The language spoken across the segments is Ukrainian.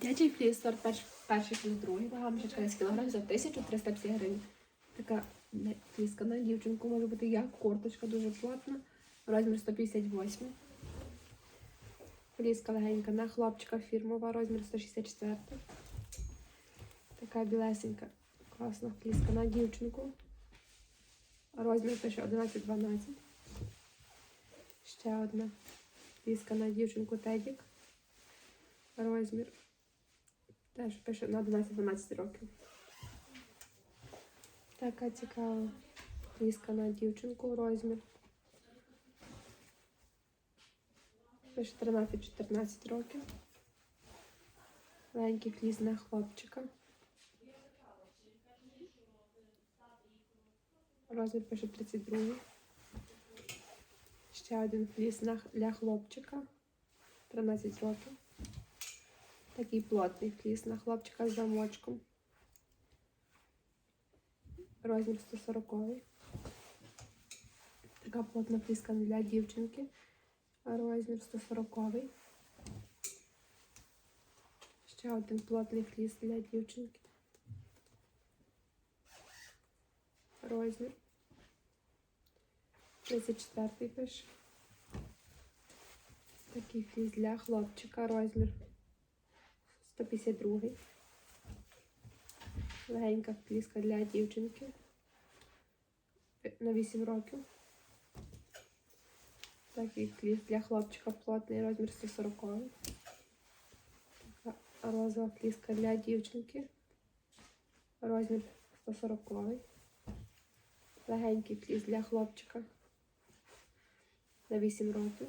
Дитячий фліс, сорт перш, перший плюс другий, вага мішечка 10 кг за 1350 гривень. Така фліска на дівчинку може бути як курточка, дуже плотна, розмір 158. Фліска легенька на хлопчика фірмова, розмір 164. Така білесенька, класна фліска на дівчинку. Розмір пише 11-12. Ще одна фліска на дівчинку Тедік. Розмір теж пише на 11-12 років. Така цікава фліска на дівчинку розмір. Пише 13-14 років. Маленький фліс на хлопчика. Розмір пише 32. Ще один фліс для хлопчика. 13 років. Такий плотний фліс на хлопчика з замочком. Розмір 140. Така плотна фліска для дівчинки. Розмір 140. Ще один плотний фліс для дівчинки. Розмір. 34 пише. Такий фліс для хлопчика. Розмір 152. Легенька фліска для дівчинки. На 8 років. Такий фліс для хлопчика плотний розмір 140. Така розова фліска для дівчинки. Розмір 140. Легенький фліс для хлопчика. На 8 років.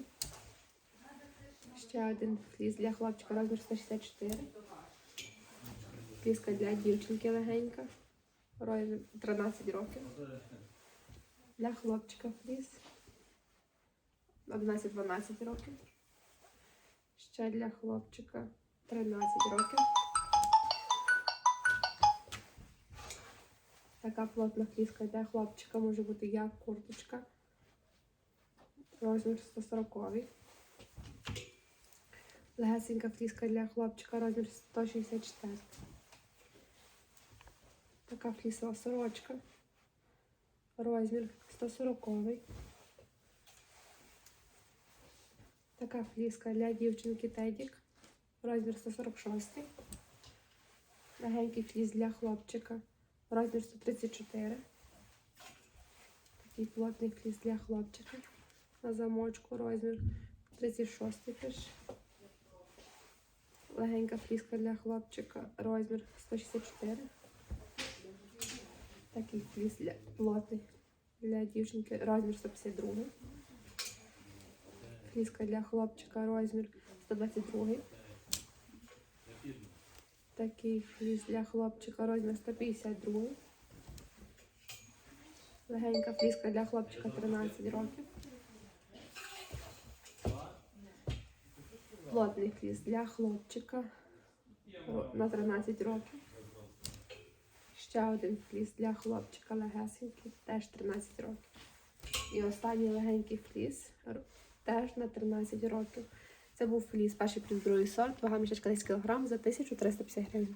Ще один фліс для хлопчика розмір 164. Фліска для дівчинки легенька. Розмір 13 років. Для хлопчика фліс. 11-12 років. Ще для хлопчика 13 років. Така плотна фліска для хлопчика може бути як курточка. Розмір 140. Легесенька фліска для хлопчика, розмір 164. Така флісова сорочка. Розмір 140. Така фліска для дівчинки Тедік. Розмір 146. Легенький фліс для хлопчика. Розмір 134. Такий плотний фліс для хлопчика. На замочку розмір 36 пише. Легенька фліска для хлопчика, розмір 164. Такий фліс для плотний для дівчинки, розмір 152. Фліска для хлопчика, розмір 122. Такий фліс для хлопчика, розмір 152. Легенька фліска для хлопчика 13 років. Плотний фліс для хлопчика на 13 років. Ще один фліс для хлопчика легесенький, теж 13 років. І останній легенький фліс теж на 13 років. Це був фліс перший плюс другий сорт, вага мішечка 10 кг за 1350 гривень.